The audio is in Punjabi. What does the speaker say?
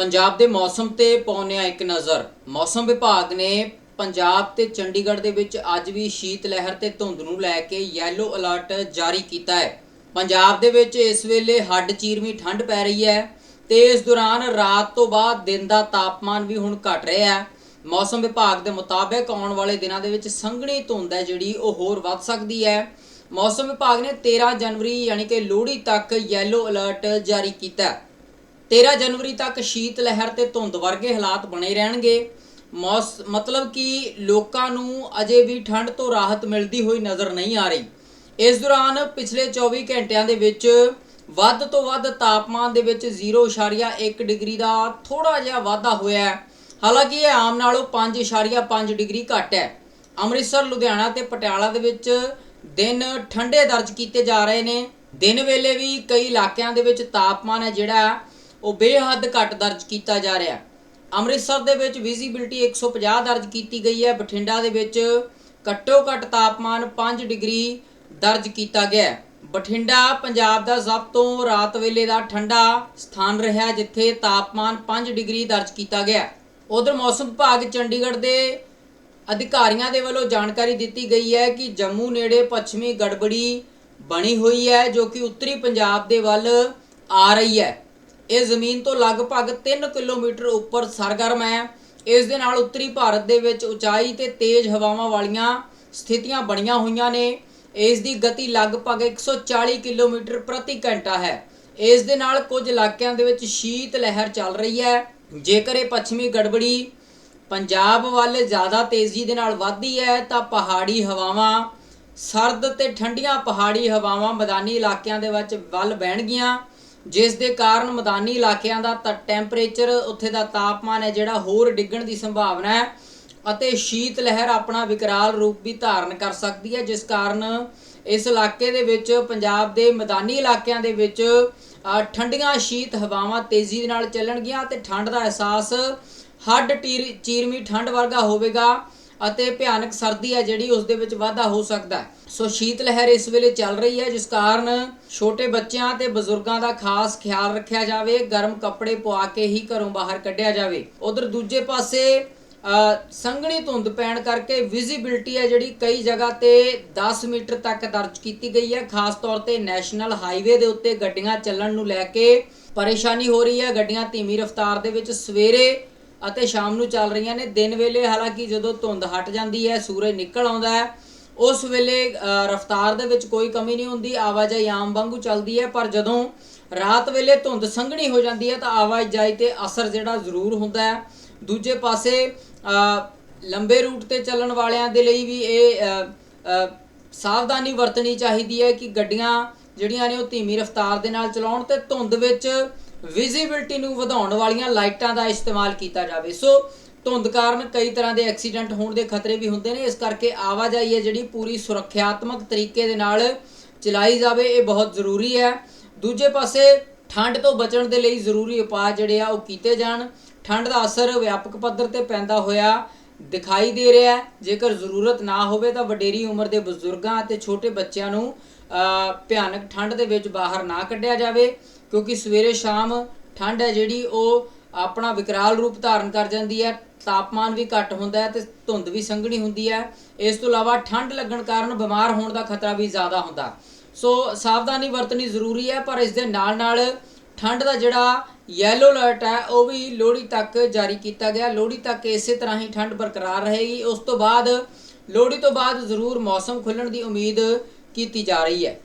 ਪੰਜਾਬ ਦੇ ਮੌਸਮ ਤੇ ਪਾਉਂਦੇ ਹਾਂ ਇੱਕ ਨਜ਼ਰ। ਮੌਸਮ ਵਿਭਾਗ ਨੇ ਪੰਜਾਬ ਤੇ ਚੰਡੀਗੜ੍ਹ ਦੇ ਵਿੱਚ ਅੱਜ ਵੀ ਸ਼ੀਤ ਲਹਿਰ ਤੇ ਧੁੰਦ ਨੂੰ ਲੈ ਕੇ ਯੈਲੋ ਅਲਰਟ ਜਾਰੀ ਕੀਤਾ ਹੈ। ਪੰਜਾਬ ਦੇ ਵਿੱਚ ਇਸ ਵੇਲੇ ਹੱਡ ਚੀਰਵੀਂ ਠੰਡ ਪੈ ਰਹੀ ਹੈ ਤੇ ਇਸ ਦੌਰਾਨ ਰਾਤ ਤੋਂ ਬਾਅਦ ਦਿਨ ਦਾ ਤਾਪਮਾਨ ਵੀ ਹੁਣ ਘਟ ਰਿਹਾ ਹੈ। ਮੌਸਮ ਵਿਭਾਗ ਦੇ ਮੁਤਾਬਕ ਆਉਣ ਵਾਲੇ ਦਿਨਾਂ ਦੇ ਵਿੱਚ ਸੰਘਣੀ ਧੁੰਦ ਹੈ ਜਿਹੜੀ ਉਹ ਹੋਰ ਵੱਧ ਸਕਦੀ ਹੈ। ਮੌਸਮ ਵਿਭਾਗ ਨੇ 13 ਜਨਵਰੀ ਯਾਨੀ ਕਿ ਲੋਹੜੀ ਤੱਕ ਯੈਲੋ ਅਲਰਟ ਜਾਰੀ ਕੀਤਾ ਹੈ। 13 ਜਨਵਰੀ ਤੱਕ ਸ਼ੀਤ ਲਹਿਰ ਤੇ ਧੁੰਦ ਵਰਗੇ ਹਾਲਾਤ ਬਣੇ ਰਹਿਣਗੇ। ਮੌਸ, ਮਤਲਬ ਕਿ ਲੋਕਾਂ ਨੂੰ ਅਜੇ ਵੀ ਠੰਡ ਤੋਂ ਰਾਹਤ ਮਿਲਦੀ ਹੋਈ ਨਜ਼ਰ ਨਹੀਂ ਆ ਰਹੀ। ਇਸ ਦੌਰਾਨ ਪਿਛਲੇ 24 ਘੰਟਿਆਂ ਦੇ ਵਿੱਚ ਵੱਧ ਤੋਂ ਵੱਧ ਤਾਪਮਾਨ ਦੇ ਵਿੱਚ 0.1 ਡਿਗਰੀ ਦਾ ਥੋੜਾ ਜਿਹਾ ਵਾਧਾ ਹੋਇਆ ਹੈ। ਹਾਲਾਂਕਿ ਇਹ ਆਮ ਨਾਲੋਂ 5.5 ਡਿਗਰੀ ਘੱਟ ਹੈ। ਅੰਮ੍ਰਿਤਸਰ, ਲੁਧਿਆਣਾ ਤੇ ਪਟਿਆਲਾ ਦੇ ਵਿੱਚ ਦਿਨ ਠੰਡੇ ਦਰਜ ਕੀਤੇ ਜਾ ਰਹੇ ਨੇ। ਦਿਨ ਵੇਲੇ ਵੀ ਕਈ ਇਲਾਕਿਆਂ ਦੇ ਵਿੱਚ ਤਾਪਮਾਨ ਹੈ ਜਿਹੜਾ ਉਹ ਬੇਹੱਦ ਘੱਟ ਦਰਜ ਕੀਤਾ ਜਾ ਰਿਹਾ ਅੰਮ੍ਰਿਤਸਰ ਦੇ ਵਿੱਚ ਵਿਜ਼ਿਬਿਲਟੀ 150 ਦਰਜ ਕੀਤੀ ਗਈ ਹੈ। ਬਠਿੰਡਾ ਦੇ ਵਿੱਚ ਘੱਟੋ ਘੱਟ ਤਾਪਮਾਨ 5 ਡਿਗਰੀ ਦਰਜ ਕੀਤਾ ਗਿਆ ਬਠਿੰਡਾ, ਪੰਜਾਬ ਦਾ ਸਭ ਤੋਂ ਰਾਤ ਵੇਲੇ ਦਾ ਠੰਡਾ ਸਥਾਨ ਰਿਹਾ ਜਿੱਥੇ ਤਾਪਮਾਨ 5 ਡਿਗਰੀ ਦਰਜ ਕੀਤਾ ਗਿਆ ਉਧਰ ਮੌਸਮ ਵਿਭਾਗ ਚੰਡੀਗੜ੍ਹ ਦੇ ਅਧਿਕਾਰੀਆਂ ਦੇ ਵੱਲੋਂ ਜਾਣਕਾਰੀ ਦਿੱਤੀ ਗਈ ਹੈ ਕਿ ਜੰਮੂ ਨੇੜੇ ਪੱਛਮੀ ਗੜਬੜੀ ਬਣੀ ਹੋਈ ਹੈ, ਜੋ ਕਿ ਉੱਤਰੀ ਪੰਜਾਬ ਦੇ ਵੱਲ ਆ ਰਹੀ ਹੈ। ਇਹ ਜ਼ਮੀਨ ਤੋਂ ਲਗਭਗ 3 ਕਿਲੋਮੀਟਰ ਉੱਪਰ ਸਰਗਰਮ ਹੈ। ਇਸ ਦੇ ਨਾਲ ਉੱਤਰੀ ਭਾਰਤ ਦੇ ਵਿੱਚ ਉਚਾਈ ਤੇ ਤੇਜ਼ ਹਵਾਵਾਂ ਵਾਲੀਆਂ ਸਥਿਤੀਆਂ ਬਣੀਆਂ ਹੋਈਆਂ ਨੇ। ਇਸ ਦੀ ਗਤੀ ਲਗਭਗ 140 ਕਿਲੋਮੀਟਰ ਪ੍ਰਤੀ ਘੰਟਾ ਹੈ। ਇਸ ਦੇ ਨਾਲ ਕੁਝ ਇਲਾਕਿਆਂ ਦੇ ਵਿੱਚ ਸ਼ੀਤ ਲਹਿਰ ਚੱਲ ਰਹੀ ਹੈ। ਜੇਕਰ ਇਹ ਪੱਛਮੀ ਗੜਬੜੀ ਪੰਜਾਬ ਵੱਲ ਜ਼ਿਆਦਾ ਤੇਜ਼ੀ ਦੇ ਨਾਲ ਵੱਧਦੀ ਹੈ, ਤਾਂ ਪਹਾੜੀ ਹਵਾਵਾਂ, ਸਰਦ ਤੇ ਠੰਡੀਆਂ ਪਹਾੜੀ ਹਵਾਵਾਂ ਮੈਦਾਨੀ ਇਲਾਕਿਆਂ ਦੇ ਵਿੱਚ ਵੱਲ ਬਹਿਣਗੀਆਂ। ਜਿਸ ਦੇ ਕਾਰਨ ਮੈਦਾਨੀ ਇਲਾਕਿਆਂ ਦਾ ਤਾਂ ਟੈਂਪਰੇਚਰ ਉੱਥੇ ਦਾ ਤਾਪਮਾਨ ਹੈ ਜਿਹੜਾ ਹੋਰ ਡਿੱਗਣ ਦੀ ਸੰਭਾਵਨਾ ਹੈ ਅਤੇ ਸ਼ੀਤ ਲਹਿਰ ਆਪਣਾ ਵਿਕਰਾਲ ਰੂਪ ਵੀ ਧਾਰਨ ਕਰ ਸਕਦੀ ਹੈ, ਜਿਸ ਕਾਰਨ ਇਸ ਇਲਾਕੇ ਦੇ ਵਿੱਚ, ਪੰਜਾਬ ਦੇ ਮੈਦਾਨੀ ਇਲਾਕਿਆਂ ਦੇ ਵਿੱਚ ਠੰਡੀਆਂ ਸ਼ੀਤ ਹਵਾਵਾਂ ਤੇਜ਼ੀ ਨਾਲ ਚੱਲਣਗੀਆਂ ਤੇ ਠੰਡ ਦਾ ਅਹਿਸਾਸ ਹੱਡ ਟੀਰ- ਚੀਰਵੀਂ ਠੰਡ ਵਰਗਾ ਹੋਵੇਗਾ। ਅਤੇ ਭਿਆਨਕ ਸਰਦੀ ਹੈ ਜਿਹੜੀ ਉਸ ਦੇ ਵਿੱਚ ਵਾਧਾ ਹੋ ਸਕਦਾ ਹੈ। ਸੋ ਸ਼ੀਤ ਲਹਿਰ ਇਸ ਵੇਲੇ ਚੱਲ ਰਹੀ ਹੈ, ਜਿਸ ਕਾਰਨ ਛੋਟੇ ਬੱਚਿਆਂ ਤੇ ਬਜ਼ੁਰਗਾਂ ਦਾ ਖਾਸ ਖਿਆਲ ਰੱਖਿਆ ਜਾਵੇ, ਗਰਮ ਕੱਪੜੇ ਪਵਾ ਕੇ ਹੀ ਘਰੋਂ ਬਾਹਰ ਕੱਢਿਆ ਜਾਵੇ। ਉਧਰ ਦੂਜੇ ਪਾਸੇ ਸੰਘਣੀ ਧੁੰਦ ਪੈਣ ਕਰਕੇ ਵਿਜ਼ਿਬਿਲਟੀ ਹੈ ਜਿਹੜੀ ਕਈ ਜਗ੍ਹਾ ਤੇ 10 ਮੀਟਰ ਤੱਕ ਦਰਜ ਕੀਤੀ ਗਈ ਹੈ। ਖਾਸ ਤੌਰ ਤੇ ਨੈਸ਼ਨਲ ਹਾਈਵੇ ਦੇ ਉੱਤੇ ਗੱਡੀਆਂ ਚੱਲਣ ਨੂੰ ਲੈ ਕੇ ਪਰੇਸ਼ਾਨੀ ਹੋ ਰਹੀ ਹੈ। ਗੱਡੀਆਂ ਧੀਮੀ ਰਫ਼ਤਾਰ ਦੇ ਵਿੱਚ ਸਵੇਰੇ ਅਤੇ ਸ਼ਾਮ ਨੂੰ ਚੱਲ ਰਹੀਆਂ ਨੇ। ਦਿਨ ਵੇਲੇ ਹਾਲਾਂਕਿ ਜਦੋਂ ਧੁੰਦ ਹਟ ਜਾਂਦੀ ਹੈ, ਸੂਰਜ ਨਿਕਲ ਆਉਂਦਾ ਹੈ, ਉਸ ਵੇਲੇ ਰਫ਼ਤਾਰ ਦੇ ਵਿੱਚ ਕੋਈ ਕਮੀ ਨਹੀਂ ਹੁੰਦੀ। ਆਵਾਜਾਈ ਆਮ ਵਾਂਗੂ ਚੱਲਦੀ ਹੈ, ਪਰ ਜਦੋਂ ਰਾਤ ਵੇਲੇ ਧੁੰਦ ਸੰਘਣੀ ਹੋ ਜਾਂਦੀ ਹੈ, ਤਾਂ ਆਵਾਜਾਈ ਤੇ ਅਸਰ ਜਿਹੜਾ ਜ਼ਰੂਰ ਹੁੰਦਾ ਹੈ। ਦੂਜੇ ਪਾਸੇ ਲੰਬੇ ਰੂਟ ਤੇ ਚੱਲਣ ਵਾਲਿਆਂ ਦੇ ਲਈ ਵੀ ਇਹ ਸਾਵਧਾਨੀ ਵਰਤਣੀ ਚਾਹੀਦੀ ਹੈ ਕਿ ਗੱਡੀਆਂ ਜਿਹੜੀਆਂ ਨੇ ਉਹ ਧੀਮੀ ਰਫ਼ਤਾਰ ਦੇ ਨਾਲ ਚਲਾਉਣ ਤੇ ਧੁੰਦ ਵਿੱਚ ਵਿਜ਼ਿਬਿਲਟੀ ਨੂੰ ਵਧਾਉਣ ਵਾਲੀਆਂ ਲਾਈਟਾਂ ਦਾ ਇਸਤੇਮਾਲ ਕੀਤਾ ਜਾਵੇ। ਸੋ ਧੁੰਦ ਕਾਰਨ ਕਈ ਤਰ੍ਹਾਂ ਦੇ ਐਕਸੀਡੈਂਟ ਹੋਣ ਦੇ ਖਤਰੇ ਵੀ ਹੁੰਦੇ ਨੇ। ਇਸ ਕਰਕੇ ਆਵਾਜਾਈ ਹੈ ਜਿਹੜੀ ਪੂਰੀ ਸੁਰੱਖਿਆਤਮਕ ਤਰੀਕੇ ਦੇ ਨਾਲ ਚਲਾਈ ਜਾਵੇ, ਇਹ ਬਹੁਤ ਜ਼ਰੂਰੀ ਹੈ। ਦੂਜੇ ਪਾਸੇ, ਠੰਡ ਤੋਂ ਬਚਣ ਦੇ ਲਈ ਜ਼ਰੂਰੀ ਉਪਾਅ ਜਿਹੜੇ ਆ ਉਹ ਕੀਤੇ ਜਾਣ। ਠੰਡ ਦਾ ਅਸਰ ਵਿਆਪਕ ਪੱਧਰ ਤੇ ਪੈਂਦਾ ਹੋਇਆ ਦਿਖਾਈ ਦੇ ਰਿਹਾ ਹੈ। ਜੇਕਰ ਜ਼ਰੂਰਤ ਨਾ ਹੋਵੇ ਤਾਂ ਵਡੇਰੀ ਉਮਰ ਦੇ ਬਜ਼ੁਰਗਾਂ ਅਤੇ ਛੋਟੇ ਬੱਚਿਆਂ ਨੂੰ ਭਿਆਨਕ ਠੰਡ ਦੇ ਵਿੱਚ ਬਾਹਰ ਨਾ ਕੱਢਿਆ ਜਾਵੇ, ਕਿਉਂਕਿ ਸਵੇਰੇ ਸ਼ਾਮ ਠੰਡ ਹੈ ਜਿਹੜੀ ਉਹ ਆਪਣਾ ਵਿਕਰਾਲ ਰੂਪ ਧਾਰਨ ਕਰ ਜਾਂਦੀ ਹੈ। ਤਾਪਮਾਨ ਵੀ ਘੱਟ ਹੁੰਦਾ ਹੈ ਤੇ ਧੁੰਦ ਵੀ ਸੰਘਣੀ ਹੁੰਦੀ ਹੈ। ਇਸ ਤੋਂ ਇਲਾਵਾ ਠੰਡ ਲੱਗਣ ਕਾਰਨ ਬਿਮਾਰ ਹੋਣ ਦਾ ਖਤਰਾ ਵੀ ਜ਼ਿਆਦਾ ਹੁੰਦਾ। ਸੋ ਸਾਵਧਾਨੀ ਵਰਤਣੀ ਜ਼ਰੂਰੀ ਹੈ, ਪਰ ਇਸ ਦੇ ਨਾਲ ਨਾਲ ਠੰਡ ਦਾ ਜਿਹੜਾ ਯੈਲੋ ਅਲਰਟ ਹੈ, ਉਹ ਵੀ ਲੋਹੜੀ ਤੱਕ ਜਾਰੀ ਕੀਤਾ ਗਿਆ। ਲੋਹੜੀ ਤੱਕ ਇਸੇ ਤਰ੍ਹਾਂ ਹੀ ਠੰਡ ਬਰਕਰਾਰ ਰਹੇਗੀ। ਉਸ ਤੋਂ ਬਾਅਦ ਲੋਹੜੀ ਤੋਂ ਬਾਅਦ ਜ਼ਰੂਰ ਮੌਸਮ ਖੁੱਲਣ ਦੀ ਉਮੀਦ ਕੀਤੀ ਜਾ ਰਹੀ ਹੈ।